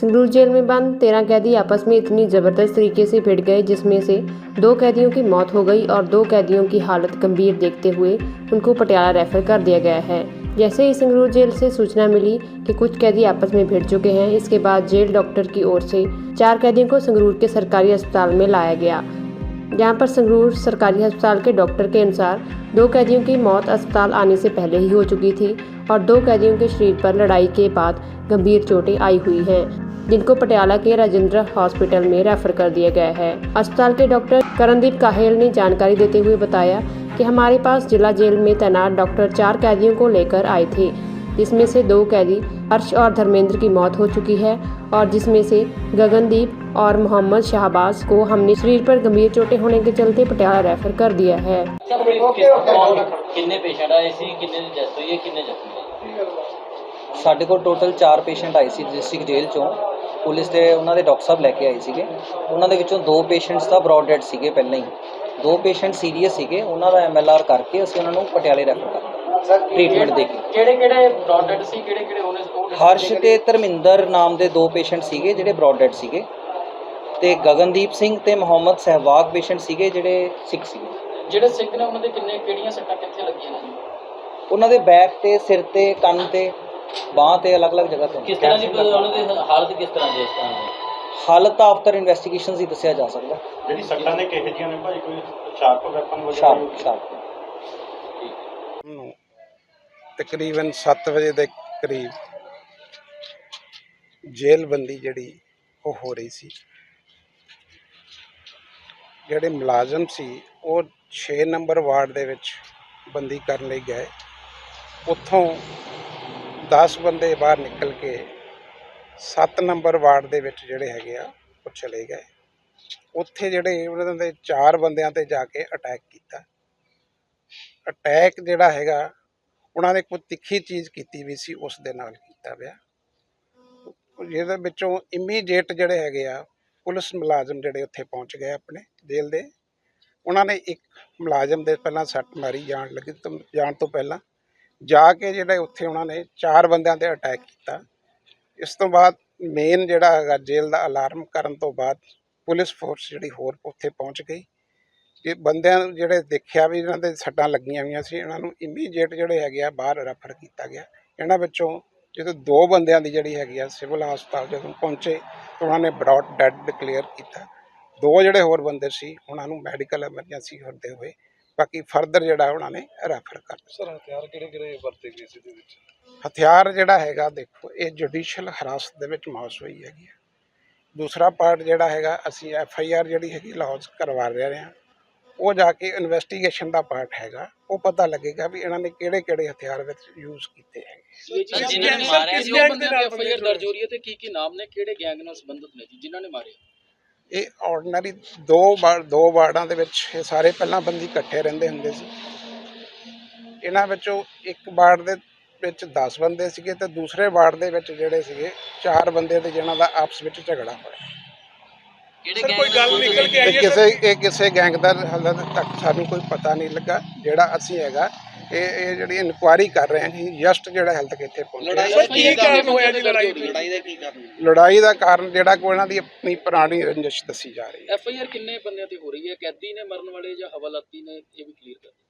Sangrur jail में बंद, तेरह कैदी आपस में इतनी ज़बरदस्त तरीके से भिड़ गए, जिसमें से दो कैदियों की मौत हो गई और दो कैदियों की हालत गंभीर देखते हुए उनको पटियाला रेफर कर दिया गया है। जैसे ही संगरूर जेल से सूचना मिली कि कुछ कैदी आपस में भिड़ चुके हैं, इसके बाद जेल डॉक्टर की ओर से चार कैदियों को संगरूर के सरकारी अस्पताल में लाया गया। जहाँ पर संगरूर सरकारी अस्पताल के डॉक्टर के अनुसार दो कैदियों की मौत अस्पताल आने से पहले ही हो चुकी थी और दो कैदियों के शरीर पर लड़ाई के बाद गंभीर चोटें आई हुई हैं। जिनको पटियाला के राजेंद्र हॉस्पिटल में रेफर कर दिया गया है। अस्पताल के डॉक्टर करणदीप काहेल ने जानकारी देते हुए बताया कि हमारे पास जिला जेल में तैनात डॉक्टर चार कैदियों को लेकर आए थे, जिसमें से दो कैदी हर्ष और धर्मेंद्र की मौत हो चुकी है और जिसमें से गगनदीप और मोहम्मद शाहबाज को हमने शरीर पर गंभीर चोटें होने के चलते पटियाला रेफर कर दिया है। ਸਾਡੇ ਕੋਲ ਟੋਟਲ 4 ਪੇਸ਼ੈਂਟ ਆਏ ਸੀ ਡਿਸਟ੍ਰਿਕਟ ਜੇਲ੍ਹ ਚੋਂ। ਪੁਲਿਸ ਦੇ ਉਹਨਾਂ ਦੇ ਡਾਕਟਰ ਸਾਹਿਬ ਲੈ ਕੇ ਆਏ ਸੀਗੇ। ਉਹਨਾਂ ਦੇ ਵਿੱਚੋਂ ਦੋ ਪੇਸ਼ੈਂਟਸ ਤਾਂ ਬ੍ਰੌਡ ਡੈਡ ਸੀਗੇ ਪਹਿਲਾਂ ਹੀ। ਦੋ ਪੇਸ਼ੈਂਟ ਸੀਰੀਅਸ ਸੀਗੇ ਉਹਨਾਂ ਦਾ ਐਮਐਲਆਰ ਕਰਕੇ ਅਸੀਂ ਉਹਨਾਂ ਨੂੰ ਪਟਿਆਲੇ ਰੈਫਰ ਕਰਤਾ ਟ੍ਰੀਟਮੈਂਟ ਦੇ ਕੇ। ਕਿਹੜੇ ਕਿਹੜੇ ਬ੍ਰੌਡਡ ਸੀ ਕਿਹੜੇ ਕਿਹੜੇ ਉਹਨੇ ਉਹ ਹਰਸ਼ ਤੇ ਧਰਮਿੰਦਰ ਨਾਮ ਦੇ ਦੋ ਪੇਸ਼ੈਂਟ ਸੀਗੇ ਜਿਹੜੇ ਬ੍ਰੌਡ ਡੈਡ ਸੀਗੇ। ਤੇ ਗਗਨਦੀਪ ਸਿੰਘ ਤੇ ਮੁਹੰਮਦ ਸਹਿਵਾਗ ਪੇਸ਼ੈਂਟ ਸੀਗੇ ਜਿਹੜੇ ਸਿੱਖ ਸੀਗੇ। ਜਿਹੜੇ ਸਿੱਖ ਨੇ ਉਹਨਾਂ ਦੇ ਕਿੰਨੇ ਕਿਹੜੀਆਂ ਸੱਟਾਂ ਕਿੱਥੇ ਲੱਗੀਆਂ ਨੇ? ਉਹਨਾਂ ਦੇ ਬੈਕ ਤੇ ਸਿਰ ਤੇ ਕੰਨ ਤੇ ਬਾਹ ਤੇ ਅਲੱਗ-ਅਲੱਗ ਜਗ੍ਹਾ ਤੇ ਕਿਸ ਤਰ੍ਹਾਂ ਦੀ ਉਹਨਾਂ ਦੀ ਹਾਲਤ ਕਿਸ ਤਰ੍ਹਾਂ ਦੀ ਇਸ ਤਰ੍ਹਾਂ ਦੀ? ਹਾਲਤ ਆਫਟਰ ਇਨਵੈਸਟੀਗੇਸ਼ਨਸ ਹੀ ਦੱਸਿਆ ਜਾ ਸਕਦਾ। ਜਿਹੜੀ ਸੱਟਾਂ ਨੇ ਕਿਹੋ ਜਿਹੀਆਂ ਨੇ ਭਾਈ? ਕੋਈ ਸ਼ਾਰਪ ਵੈਪਨ ਵਗੈਰਾ ਸ਼ਾਰਪ ਸ਼ਾਰਪ ਨੂੰ ਤਕਰੀਬਨ 7 ਵਜੇ ਦੇ ਕਰੀਬ ਜੇਲ੍ਹ ਬੰਦੀ ਜਿਹੜੀ ਉਹ ਹੋ ਰਹੀ ਸੀ। ਜਿਹੜੇ ਮੁਲਾਜ਼ਮ ਸੀ ਉਹ 6 ਨੰਬਰ ਵਾਰਡ ਦੇ ਵਿੱਚ ਬੰਦੀ ਕਰਨ ਲਈ ਗਏ। ਉੱਥੋਂ 10 ਬੰਦੇ ਬਾਹਰ ਨਿਕਲ ਕੇ 7 ਨੰਬਰ ਵਾਰਡ ਦੇ ਵਿੱਚ ਜਿਹੜੇ ਹੈਗੇ ਆ, ਉਹ ਚਲੇ ਗਏ। ਉੱਥੇ ਜਿਹੜੇ ਉਹਨਾਂ ਦੇ ਚਾਰ ਬੰਦਿਆਂ ਤੇ ਜਾ ਕੇ ਅਟੈਕ ਕੀਤਾ। ਅਟੈਕ ਜਿਹੜਾ ਹੈਗਾ, ਉਹਨਾਂ ਨੇ ਕੋਈ ਤਿੱਖੀ ਚੀਜ਼ ਕੀਤੀ ਵੀ ਸੀ, ਉਸ ਦੇ ਨਾਲ ਕੀਤਾ ਗਿਆ ਜਿਹਦੇ ਵਿੱਚੋਂ ਇਮੀਡੀਏਟ ਜਿਹੜੇ ਹੈਗੇ ਆ, ਪੁਲਿਸ ਮੁਲਾਜ਼ਮ ਜਿਹੜੇ ਉੱਥੇ ਪਹੁੰਚ ਗਏ ਆਪਣੇ ਜੇਲ੍ਹ ਦੇ। ਉਹਨਾਂ ਨੇ ਇੱਕ ਮੁਲਾਜ਼ਮ ਦੇ ਪਹਿਲਾਂ ਸੱਟ ਮਾਰੀ, ਜਾਣ ਲੱਗੀ ਜਾਣ ਤੋਂ ਪਹਿਲਾਂ। ਜਾ ਕੇ ਜਿਹੜੇ ਉੱਥੇ ਉਹਨਾਂ ਨੇ ਚਾਰ ਬੰਦਿਆਂ ਤੇ ਅਟੈਕ ਕੀਤਾ। ਇਸ ਤੋਂ ਬਾਅਦ ਮੇਨ ਜਿਹੜਾ ਹੈਗਾ ਜੇਲ੍ਹ ਦਾ ਅਲਾਰਮ ਕਰਨ ਤੋਂ ਬਾਅਦ ਪੁਲਿਸ ਫੋਰਸ ਜਿਹੜੀ ਹੋਰ ਉੱਥੇ ਪਹੁੰਚ ਗਈ। ਕਿ ਬੰਦਿਆਂ ਜਿਹੜੇ ਦੇਖਿਆ ਵੀ ਇਹਨਾਂ ਦੇ ਸੱਟਾਂ ਲੱਗੀਆਂ ਹੋਈਆਂ ਸੀ, ਇਹਨਾਂ ਨੂੰ ਇਮੀਡੀਏਟ ਜਿਹੜੇ ਹੈਗੇ ਆ ਬਾਹਰ ਰੈਫਰ ਕੀਤਾ ਗਿਆ। ਇਹਨਾਂ ਵਿੱਚੋਂ ਜਦੋਂ ਦੋ ਬੰਦਿਆਂ ਦੀ ਜਿਹੜੀ ਹੈਗੀ ਆ ਸਿਵਲ ਹਸਪਤਾਲ ਜਦੋਂ ਪਹੁੰਚੇ ਤਾਂ ਉਹਨਾਂ ਨੇ ਬ੍ਰੌਡ ਡੈਡ ਡਿਕਲੇਅਰ ਕੀਤਾ। ਦੋ ਜਿਹੜੇ ਹੋਰ ਬੰਦੇ ਸੀ, ਉਹਨਾਂ ਨੂੰ ਮੈਡੀਕਲ ਐਮਰਜੈਂਸੀ ਹੁੰਦੇ ਹੋਏ ਬਾਕੀ ਫਰਦਰ ਜਿਹੜਾ ਉਹਨਾਂ ਨੇ ਰੈਫਰ ਕਰ ਦਿੱਤਾ। ਸਰ ਹਥਿਆਰ ਕਿਹੜੇ ਕਿਹੜੇ ਵਰਤੇ ਗਏ ਸੀ ਦੇ ਵਿੱਚ? ਹਥਿਆਰ ਜਿਹੜਾ ਹੈਗਾ ਦੇਖੋ ਇਹ ਜੁਡੀਸ਼ੀਅਲ ਹਰਾਸਤ ਦੇ ਵਿੱਚ ਮੌਸ ਹੋਈ ਹੈਗੀ ਹੈ। ਦੂਸਰਾ ਪਾਰਟ ਜਿਹੜਾ ਹੈਗਾ ਅਸੀਂ ਐਫ ਆਈ ਆਰ ਜਿਹੜੀ ਹੈਗੀ ਲੌਂਚ ਕਰਵਾ ਰਹੇ ਹਾਂ। ਉਹ ਜਾ ਕੇ ਇਨਵੈਸਟੀਗੇਸ਼ਨ ਦਾ ਪਾਰਟ ਹੈਗਾ। ਉਹ ਪਤਾ ਲੱਗੇਗਾ ਵੀ ਇਹਨਾਂ ਨੇ ਕਿਹੜੇ ਕਿਹੜੇ ਹਥਿਆਰ ਵਿੱਚ ਯੂਜ਼ ਕੀਤੇ ਹੈਗੇ। ਸਰ ਜਿਨ੍ਹਾਂ ਨੇ ਮਾਰਿਆ ਜੀ ਉਹ ਬੰਦਿਆਂ ਦੀ ਐਫ ਆਈ ਆਰ ਦਰਜ ਹੋ ਰਹੀ ਹੈ ਤੇ ਕੀ ਕੀ ਨਾਮ ਨੇ ਕਿਹੜੇ ਗੈਂਗ ਨਾਲ ਸੰਬੰਧਿਤ ਨੇ ਜੀ ਜਿਨ੍ਹਾਂ ਨੇ ਮਾਰੇ ਇਹ ਆਰਡੀਨਰੀ ਦੋ ਵਾਰ ਦੋ ਵਾਰਡਾਂ ਦੇ ਵਿੱਚ ਇਹ ਸਾਰੇ ਪਹਿਲਾਂ ਬੰਦੀ ਇਕੱਠੇ ਰਹਿੰਦੇ ਹੁੰਦੇ ਸੀ। ਇਹਨਾਂ ਵਿੱਚੋਂ ਇੱਕ ਵਾਰਡ ਦੇ ਵਿੱਚ 10 ਬੰਦੇ ਸੀਗੇ ਤੇ ਦੂਸਰੇ ਵਾਰਡ ਦੇ ਵਿੱਚ ਜਿਹੜੇ ਸੀਗੇ ਚਾਰ ਬੰਦੇ ਤੇ ਜਿਹਨਾਂ ਦਾ ਆਪਸ ਵਿੱਚ ਝਗੜਾ ਹੋਇਆ। ਕਿਹੜੇ ਗੈਂਗ ਕੋਈ ਗੱਲ ਨਿਕਲ ਕੇ ਇਹ ਕਿਸੇ ਇਹ ਕਿਸੇ ਗੈਂਗ ਦਾ ਹਾਲੇ ਤੱਕ ਸਾਨੂੰ ਕੋਈ ਪਤਾ ਨਹੀਂ ਲੱਗਾ। ਜਿਹੜਾ ਅਸੀਂ ਹੈਗਾ ਇਹ ਇਹ ਜਿਹੜੀ ਇਨਕੁਆਇਰੀ ਕਰ ਰਹੇ ਹਾਂ ਜਸਟ ਜਿਹੜਾ ਹੈਲਥ ਕਿੱਥੇ ਪਹੁੰਚਿਆ ਸਰ ਕੀ ਕਾਰਨ ਹੋਇਆ ਜੀ ਲੜਾਈ ਲੜਾਈ ਦਾ ਕੀ ਕਾਰਨ ਲੜਾਈ ਦਾ ਕਾਰਨ ਜਿਹੜਾ ਕੋਈ ਇਹਨਾਂ ਦੀ ਆਪਣੀ ਪੁਰਾਣੀ ਰੰਜਿਸ਼ ਦੱਸੀ ਜਾ ਰਹੀ ਹੈ। ਐਫ ਆਈ ਆਰ ਕਿੰਨੇ ਬੰਦਿਆਂ ਤੇ ਹੋ ਰਹੀ ਹੈ? ਕੈਦੀ ਨੇ ਮਰਨ ਵਾਲੇ ਜਾਂ ਹਵਾਲਾਤੀ ਨੇ ਇਹ ਵੀ ਕਲੀਅਰ ਕਰ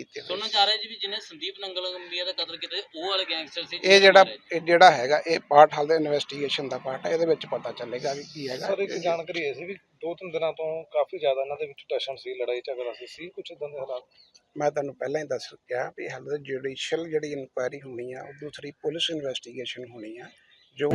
ਕੀਤੇ ਹੋਏ। ਸੁਣਨਾ ਚਾਹ ਰਿਹਾ ਜੀ ਵੀ ਜਿਹਨੇ ਸੰਦੀਪ ਨੰਗਲ ਗੰਬੀਆ ਦਾ ਕਤਲ ਕੀਤਾ ਉਹ ਵਾਲੇ ਗੈਂਗਸਟਰ ਸੀ ਇਹ ਜਿਹੜਾ ਇਹ ਜਿਹੜਾ ਹੈਗਾ ਇਹ ਪਾਰਟ ਹਾਲੇ ਇਨਵੈਸਟੀਗੇਸ਼ਨ ਦਾ ਪਾਰਟ ਹੈ ਇਹਦੇ ਵਿੱਚ ਪਤਾ ਚੱਲੇਗਾ ਵੀ ਕੀ ਹੈਗਾ। ਸਰ ਇੱਕ ਜਾਣਕਾਰੀ ਇਹ ਸੀ ਵੀ ਦੋ ਤਿੰਨ ਦਿਨਾਂ ਤੋਂ ਕਾਫੀ ਜ਼ਿਆਦਾ ਇਹਨਾਂ ਦੇ ਵਿੱਚ ਟੈਸ਼ਨ ਸੀ ਲੜਾਈ ਝਗੜਾ ਸੀ ਸੀ ਕੁਝ ਇਦਾਂ ਦੇ ਹਾਲਾਤ? ਮੈਂ ਤੁਹਾਨੂੰ ਪਹਿਲਾਂ ਹੀ ਦੱਸ ਚੁੱਕਿਆ ਵੀ ਹਾਲੇ ਜੁਡੀਸ਼ੀਅਲ ਜਿਹੜੀ ਇਨਕੁਆਇਰੀ ਹੋਣੀ ਆ ਉਹ ਦੂਸਰੀ ਪੁਲਿਸ ਇਨਵੈਸਟੀਗੇਸ਼ਨ ਹੋਣੀ ਆ ਜੋ